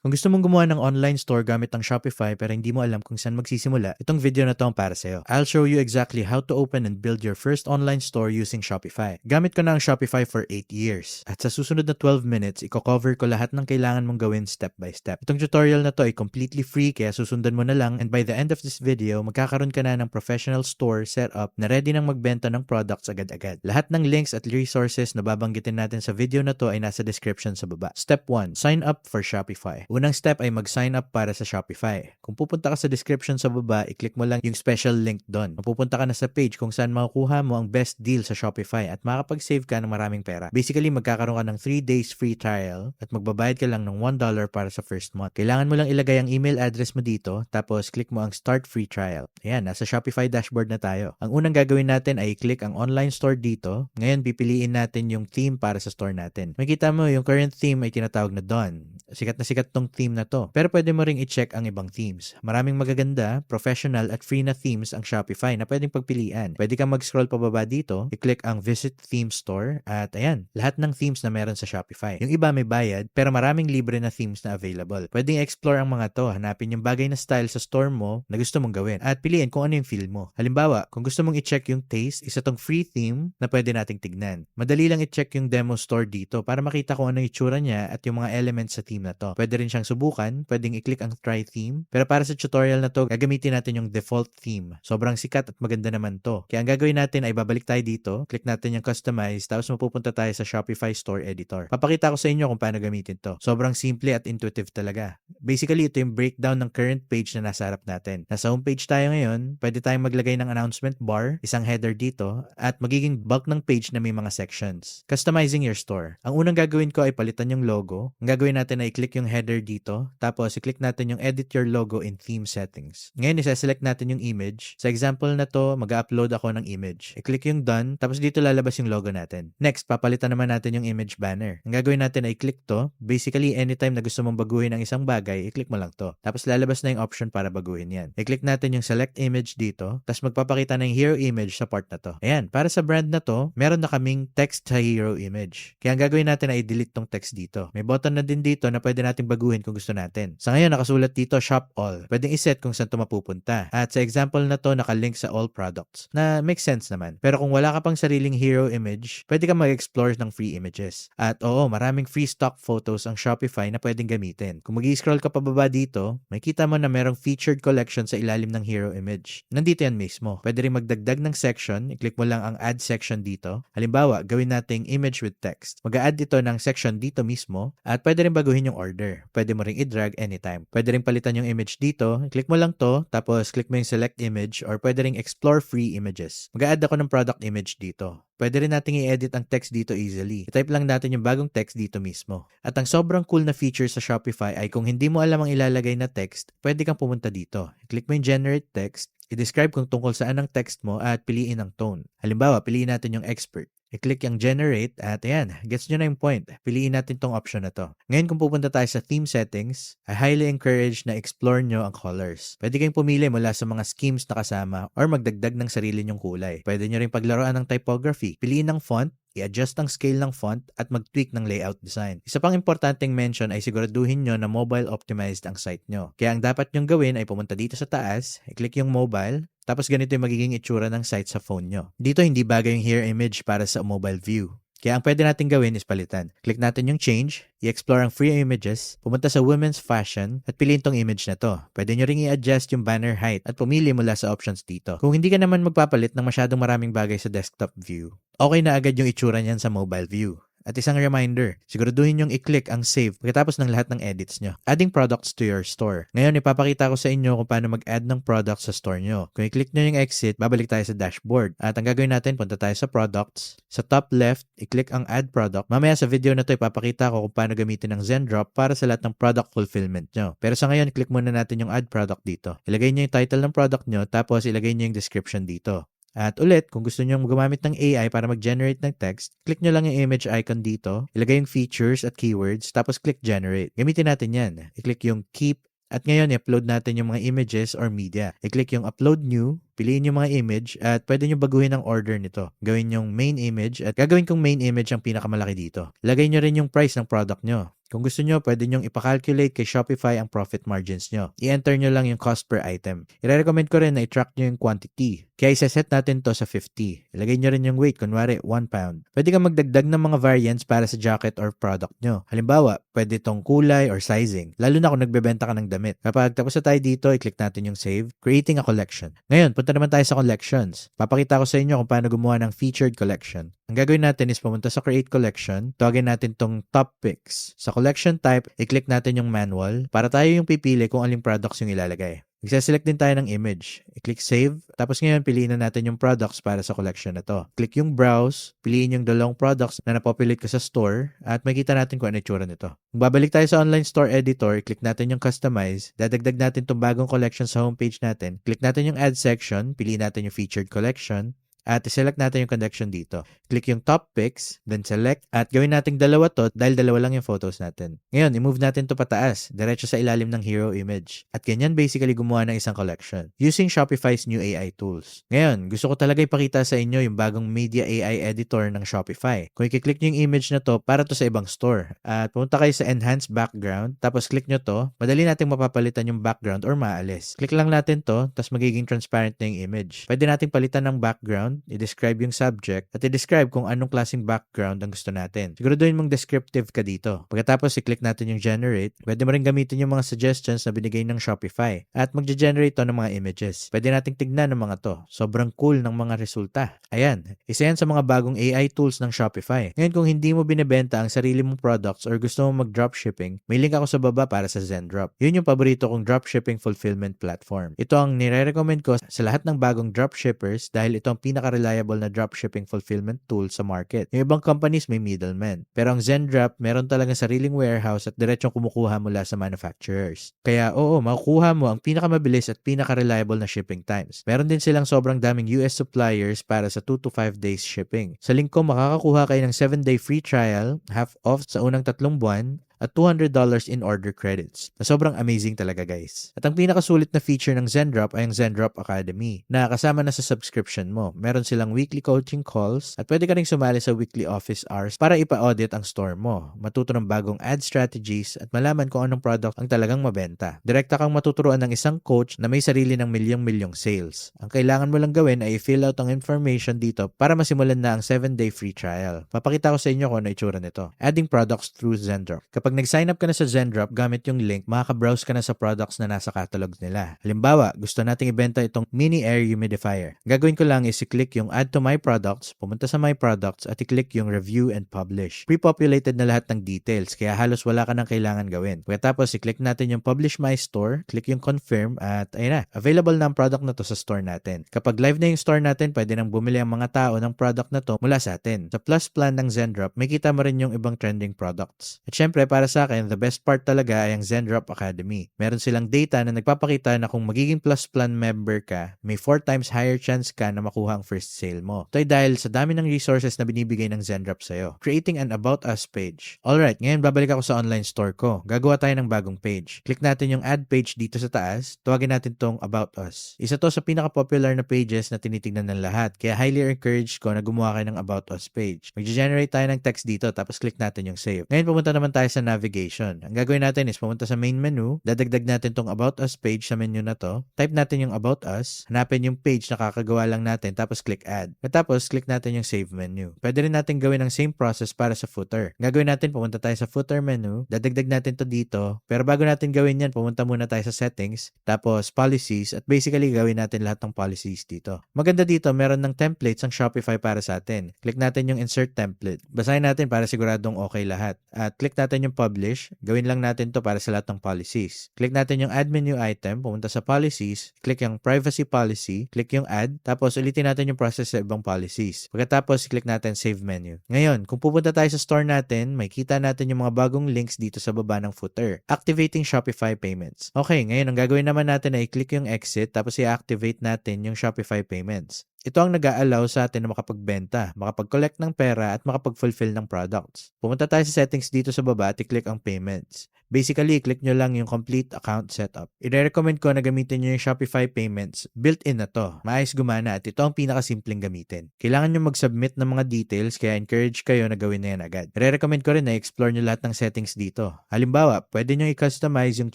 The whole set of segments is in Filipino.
Kung gusto mong gumawa ng online store gamit ang Shopify pero hindi mo alam kung saan magsisimula, itong video na to ang para sa'yo. I'll show you exactly how to open and build your first online store using Shopify. Gamit ko na ang Shopify for 8 years. At sa susunod na 12 minutes, i-cover ko lahat ng kailangan mong gawin step by step. Itong tutorial na to ay completely free kaya susundan mo na lang and by the end of this video, magkakaroon ka na ng professional store setup na ready nang magbenta ng products agad-agad. Lahat ng links at resources na babanggitin natin sa video na to ay nasa description sa baba. Step 1. Sign up for Shopify. Unang step ay mag-sign up para sa Shopify. Kung pupunta ka sa description sa baba, i-click mo lang yung special link doon. Mapupunta ka na sa page kung saan makukuha mo ang best deal sa Shopify at makakapag-save ka ng maraming pera. Basically, magkakaroon ka ng 3 days free trial at magbabayad ka lang ng $1 para sa first month. Kailangan mo lang ilagay ang email address mo dito tapos click mo ang start free trial. Ayan, nasa Shopify dashboard na tayo. Ang unang gagawin natin ay i-click ang online store dito. Ngayon, pipiliin natin yung theme para sa store natin. Makita mo yung current theme ay tinatawag na Dawn. Sikat na sikat tong theme na to. Pero pwede mo ring i-check ang ibang themes. Maraming magaganda, professional at free na themes ang Shopify na pwedeng pagpilian. Pwede kang mag-scroll pababa dito, i-click ang Visit Theme Store at ayan, lahat ng themes na meron sa Shopify. Yung iba may bayad pero maraming libre na themes na available. Pwedeng explore ang mga to, hanapin yung bagay na style sa store mo na gusto mong gawin at piliin kung ano yung feel mo. Halimbawa, kung gusto mong i-check yung taste, isa tong free theme na pwede nating tignan. Madali lang i-check yung demo store dito para makita kung ano yung itsura niya at yung mga elements sa theme na to. Pwede rin siyang subukan, pwedeng i-click ang try theme. Pero para sa tutorial na to, gagamitin natin yung default theme. Sobrang sikat at maganda naman to. Kaya ang gagawin natin ay babalik tayo dito, click natin yung customize, tapos mapupunta tayo sa Shopify Store Editor. Papakita ko sa inyo kung paano gamitin to. Sobrang simple at intuitive talaga. Basically, ito yung breakdown ng current page na nasa harap natin. Nasa homepage tayo ngayon, pwede tayong maglagay ng announcement bar, isang header dito, at magiging bulk ng page na may mga sections. Customizing your store. Ang unang gagawin ko ay palitan yung logo. Ang gagawin natin ay i-click yung header dito, tapos i-click natin yung edit your logo in theme settings. Ngayon, isa-select natin yung image. Sa example na to, mag-upload ako ng image. I-click yung done, tapos dito lalabas yung logo natin. Next, papalitan naman natin yung image banner. Ang gagawin natin ay i-click to. Basically, anytime na gusto mong baguhin ang isang bagay, i-click mo lang to. Tapos lalabas na yung option para baguhin yan. I-click natin yung select image dito, tapos magpapakita ng hero image sa part na to. Ayan, para sa brand na to, meron na kaming text sa hero image. Kaya ang gagawin natin ay i-delete tong text dito. May button na din dito na pwede nating baguhin kung gusto natin. Sa ngayon, nakasulat dito shop all. Pwedeng iset kung saan to mapupunta. At sa example na to, nakalink sa all products. Na makes sense naman. Pero kung wala ka pang sariling hero image, pwede ka mag-explore ng free images. At oo, maraming free stock photos ang Shopify na pwedeng gamitin. Kung mag-scroll ka pababa dito, makita mo na merong featured collection sa ilalim ng hero image. Nandito yan mismo. Pwede rin magdagdag ng section. I-click mo lang ang add section dito. Halimbawa, gawin nating image with text. Mag-add ito ng section dito mismo at pwede rin baguhin yung order. Pwede mo ring i-drag anytime. Pwede rin palitan yung image dito. Click mo lang to, tapos click mo yung select image or pwede ring explore free images. Mag-add ako ng product image dito. Pwede rin nating i-edit ang text dito easily. I-type lang natin yung bagong text dito mismo. At ang sobrang cool na feature sa Shopify ay kung hindi mo alam ang ilalagay na text, pwede kang pumunta dito. I-click mo yung generate text, i-describe kung tungkol saan ang text mo at piliin ang tone. Halimbawa, piliin natin yung expert. I-click yung generate at ayan, gets nyo na yung point. Piliin natin tong option na to. Ngayon kung pupunta tayo sa theme settings, I highly encourage na explore nyo ang colors. Pwede kayong pumili mula sa mga schemes na kasama or magdagdag ng sarili nyong kulay. Pwede nyo rin paglaruan ng typography. Piliin ang font, i-adjust ang scale ng font at mag-tweak ng layout design. Isa pang importanteng mention ay siguraduhin nyo na mobile optimized ang site nyo. Kaya ang dapat nyong gawin ay pumunta dito sa taas, i-click yung mobile, tapos ganito yung magiging itsura ng site sa phone nyo. Dito hindi bagay yung here image para sa mobile view. Kaya ang pwede natin gawin is palitan. Click natin yung change, i-explore ang free images, pumunta sa women's fashion, at piliin tong image na to. Pwede nyo ring i-adjust yung banner height at pumili mula sa options dito. Kung hindi ka naman magpapalit ng masyadong maraming bagay sa desktop view, okay na agad yung itsura niyan sa mobile view. At isang reminder, siguraduhin yung i-click ang save pagkatapos ng lahat ng edits nyo. Adding products to your store. Ngayon, ipapakita ko sa inyo kung paano mag-add ng products sa store nyo. Kung i-click nyo yung exit, babalik tayo sa dashboard. At ang gagawin natin, punta tayo sa products. Sa top left, i-click ang add product. Mamaya sa video na to, ipapakita ko kung paano gamitin ng Zendrop para sa lahat ng product fulfillment nyo. Pero sa ngayon, click muna natin yung add product dito. Ilagay nyo yung title ng product nyo, tapos ilagay nyo yung description dito. At ulit, kung gusto nyo gumamit ng AI para mag-generate ng text, click nyo lang yung image icon dito, ilagay yung features at keywords, tapos click generate. Gamitin natin yan. I-click yung keep at ngayon, i-upload natin yung mga images or media. I-click yung upload new, piliin yung mga image, at pwede nyo baguhin ang order nito. Gawin yung main image, at gagawin kong main image ang pinakamalaki dito. Lagay nyo rin yung price ng product nyo. Kung gusto nyo, pwede nyong ipakalculate kay Shopify ang profit margins nyo. I-enter nyo lang yung cost per item. I-recommend ko rin na i-track nyo yung quantity. Kaya isa-set natin to sa 50. Ilagay nyo rin yung weight, kunwari 1 pound. Pwede kang magdagdag ng mga variants para sa jacket or product nyo. Halimbawa, pwede tong kulay or sizing. Lalo na kung nagbebenta ka ng damit. Kapag tapos na tayo dito, i-click natin yung save, creating a collection. Ngayon, punta naman tayo sa collections. Papakita ko sa inyo kung paano gumawa ng featured collection. Ang gagawin natin is pumunta sa create collection, tawagin natin tong top picks. Sa collection type, i-click natin yung manual para tayo yung pipili kung aling products yung ilalagay. Magsa-select din tayo ng image. I-click save. Tapos ngayon, piliin na natin yung products para sa collection na to. Click yung browse. Piliin yung dalawang products na napopulate ko sa store. At makita natin kung ano itsura nito. Kung babalik tayo sa online store editor, click natin yung customize. Dadagdag natin itong bagong collection sa homepage natin. Click natin yung add section. Piliin natin yung featured collection. At select natin yung connection dito. Click yung top picks, then select, at gawin nating dalawa to dahil dalawa lang yung photos natin. Ngayon, i-move natin to pataas, diretso sa ilalim ng hero image. At ganyan basically gumawa ng isang collection using Shopify's new AI tools. Ngayon, gusto ko talaga ipakita sa inyo yung bagong media AI editor ng Shopify. Kung i-click nyo yung image na to, para to sa ibang store. At pumunta kayo sa enhance background, tapos click nyo to, madali nating mapapalitan yung background or maalis. Click lang natin to, tapos magiging transparent na yung image. Pwede nating palitan ng background, i-describe yung subject, at i-describe kung anong klaseng background ang gusto natin. Siguraduhin mong descriptive ka dito. Pagkatapos, i-click natin yung generate. Pwede mo rin gamitin yung mga suggestions na binigay ng Shopify. At mag-generate to ng mga images. Pwede nating tignan ng mga to. Sobrang cool ng mga resulta. Ayan, isa yan sa mga bagong AI tools ng Shopify. Ngayon, kung hindi mo binebenta ang sarili mong products or gusto mo mag-dropshipping, may link ako sa baba para sa Zendrop. Yun yung paborito kong dropshipping fulfillment platform. Ito ang nire-recommend ko sa lahat ng bagong dropshippers dahil ito ang pinaka-reliable na dropshipping fulfillment tool sa market. Yung ibang companies may middlemen. Pero ang Zendrop, meron talagang sariling warehouse at diretsong kumukuha mula sa manufacturers. Kaya oo, makukuha mo ang pinakamabilis at pinaka-reliable na shipping times. Meron din silang sobrang daming US suppliers para sa 2 to 5 days shipping. Sa link ko, makakakuha kayo ng 7-day free trial, half off sa unang tatlong buwan, at $200 in order credits. Na sobrang amazing talaga guys. At ang pinakasulit na feature ng Zendrop ay ang Zendrop Academy na kasama na sa subscription mo. Meron silang weekly coaching calls at pwede ka rin sumali sa weekly office hours para ipa-audit ang store mo, matuto ng bagong ad strategies at malaman kung anong product ang talagang mabenta. Direkta kang matuturuan ng isang coach na may sarili ng milyong-milyong sales. Ang kailangan mo lang gawin ay i-fill out ang information dito para masimulan na ang 7-day free trial. Papakita ko sa inyo kung ano itsura nito. Adding products through Zendrop. Kapag Kapag nag-sign up ka na sa Zendrop gamit yung link, makaka-browse ka na sa products na nasa catalog nila. Halimbawa, gusto nating ibenta itong mini air humidifier. Gagawin ko lang is i-click yung add to my products, pumunta sa my products at i-click yung review and publish. Pre-populated na lahat ng details kaya halos wala ka nang kailangan gawin. Pagkatapos i-click natin yung publish my store, click yung confirm at ayun na, available na ang product na to sa store natin. Kapag live na yung store natin, pwede nang bumili ang mga tao ng product na to mula sa atin. Sa plus plan ng Zendrop, may kita mo rin yung ibang trending products. At syempre, para sa akin, the best part talaga ay ang Zendrop Academy. Meron silang data na nagpapakita na kung magiging plus plan member ka, may 4 times higher chance ka na makuha ang first sale mo. Ito ay dahil sa dami ng resources na binibigay ng Zendrop sa'yo. Creating an About Us page. Alright, ngayon babalik ako sa online store ko. Gagawa tayo ng bagong page. Click natin yung add page dito sa taas. Tuwagin natin tong About Us. Isa to sa pinaka-popular na pages na tinitignan ng lahat. Kaya highly encourage ko na gumawa kayo ng About Us page. Mag-generate tayo ng text dito tapos click natin yung save. Ngayon pumunta naman tayo sa navigation. Ang gagawin natin is pumunta sa main menu, dadagdag natin tong About Us page sa menu na to. Type natin yung About Us, hanapin yung page na kakagawa lang natin, tapos click Add. At tapos, click natin yung Save menu. Pwede rin natin gawin ang same process para sa footer. Ang gagawin natin, pumunta tayo sa footer menu, dadagdag natin to dito, pero bago natin gawin yan, pumunta muna tayo sa settings, tapos policies, at basically gawin natin lahat ng policies dito. Maganda dito, meron ng templates ang Shopify para sa atin. Click natin yung Insert Template. Basahin natin para siguradong okay lahat. At click natin yung Publish, gawin lang natin to para sa lahat ng policies. Click natin yung add menu item, pumunta sa policies, click yung privacy policy, click yung add, tapos ulitin natin yung process sa ibang policies. Pagkatapos, click natin save menu. Ngayon, kung pupunta tayo sa store natin, may kita natin yung mga bagong links dito sa baba ng footer. Activating Shopify payments. Okay, ngayon ang gagawin naman natin ay click yung exit tapos i-activate natin yung Shopify payments. Ito ang nag-a-allow sa atin na makapagbenta, makapag-collect ng pera at makapag-fulfill ng products. Pumunta tayo sa settings dito sa baba at i-click ang payments. Basically, click nyo lang yung complete account setup. I-recommend ko na gamitin nyo yung Shopify payments. Built-in na to. Maayos gumana at ito ang pinakasimpleng gamitin. Kailangan nyo mag-submit ng mga details kaya encourage kayo na gawin na yan agad. I-recommend ko rin na explore nyo lahat ng settings dito. Halimbawa, pwede nyo i-customize yung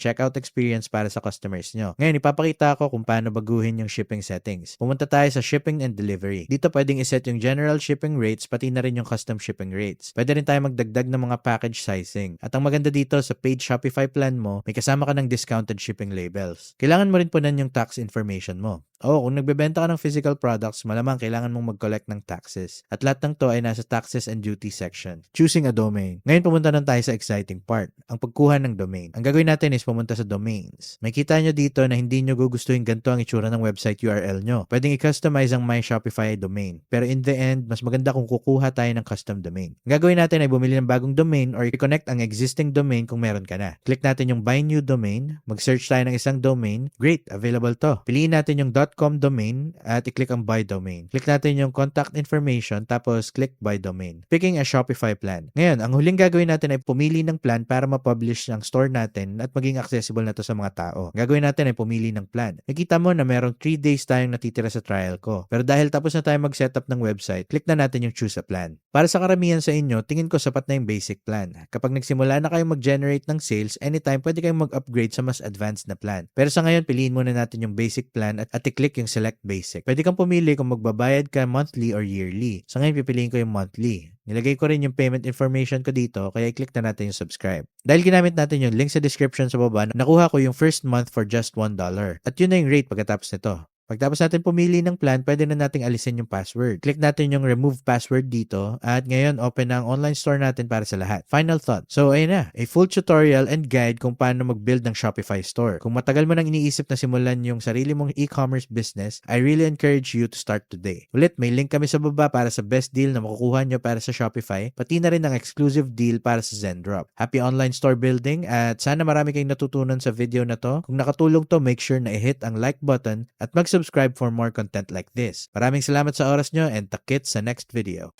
checkout experience para sa customers nyo. Ngayon, ipapakita ko kung paano baguhin yung shipping settings. Pumunta tayo sa shipping and delivery. Dito pwedeng iset yung general shipping rates pati na rin yung custom shipping rates. Pwede rin tayo magdagdag ng mga package sizing. At ang maganda dito sa paid Shopify plan mo, may kasama ka ng discounted shipping labels. Kailangan mo rin punan yung tax information mo. Oo, kung nagbebenta ka ng physical products, malamang kailangan mong mag-collect ng taxes. At lahat ng to ay nasa taxes and duty section. Choosing a domain. Ngayon pumunta na tayo sa exciting part, ang pagkuha ng domain. Ang gagawin natin is pumunta sa domains. May kita nyo dito na hindi nyo gugustuhin ganito ang itsura ng website URL nyo. Pwedeng i-customize ang My Shopify domain. Pero in the end, mas maganda kung kukuha tayo ng custom domain. Ang gagawin natin ay bumili ng bagong domain or i-connect ang existing domain kung meron na. Click natin yung Buy New Domain. Mag-search tayo ng isang domain. Great, available to. Piliin natin yung .com domain at i-click ang Buy Domain. Click natin yung contact information tapos click Buy Domain. Picking a Shopify plan. Ngayon, ang huling gagawin natin ay pumili ng plan para ma-publish ang store natin at maging accessible na to sa mga tao. Gagawin natin ay pumili ng plan. Nakita mo na merong 3 days tayong natitira sa trial ko. Pero dahil tapos na tayo mag-setup ng website, click na natin yung choose a plan. Para sa karamihan sa inyo, tingin ko sapat na yung basic plan. Kapag nagsimula na kayong mag-generate ng sales, anytime pwede kayong mag-upgrade sa mas advanced na plan. Pero sa ngayon, piliin muna natin yung basic plan at, at i-click yung select basic. Pwede kang pumili kung magbabayad ka monthly or yearly. Sa ngayon, pipiliin ko yung monthly. Nilagay ko rin yung payment information ko dito, kaya i-click na natin yung subscribe. Dahil ginamit natin yung link sa description sa baba, nakuha ko yung first month for just $1. At yun na yung rate pagkatapos nito. Pagtapos natin pumili ng plan, pwede na nating alisin yung password. Click natin yung remove password dito at ngayon open na ang online store natin para sa lahat. Final thought. So ayun na, a full tutorial and guide kung paano mag-build ng Shopify store. Kung matagal mo nang iniisip na simulan yung sarili mong e-commerce business, I really encourage you to start today. Ulit, may link kami sa baba para sa best deal na makukuha nyo para sa Shopify, pati na rin ang exclusive deal para sa Zendrop. Happy online store building at sana marami kayong natutunan sa video na to. Kung nakatulong to, make sure na i-hit ang like button at mag subscribe for more content like this. Maraming salamat sa oras nyo and takit sa next video.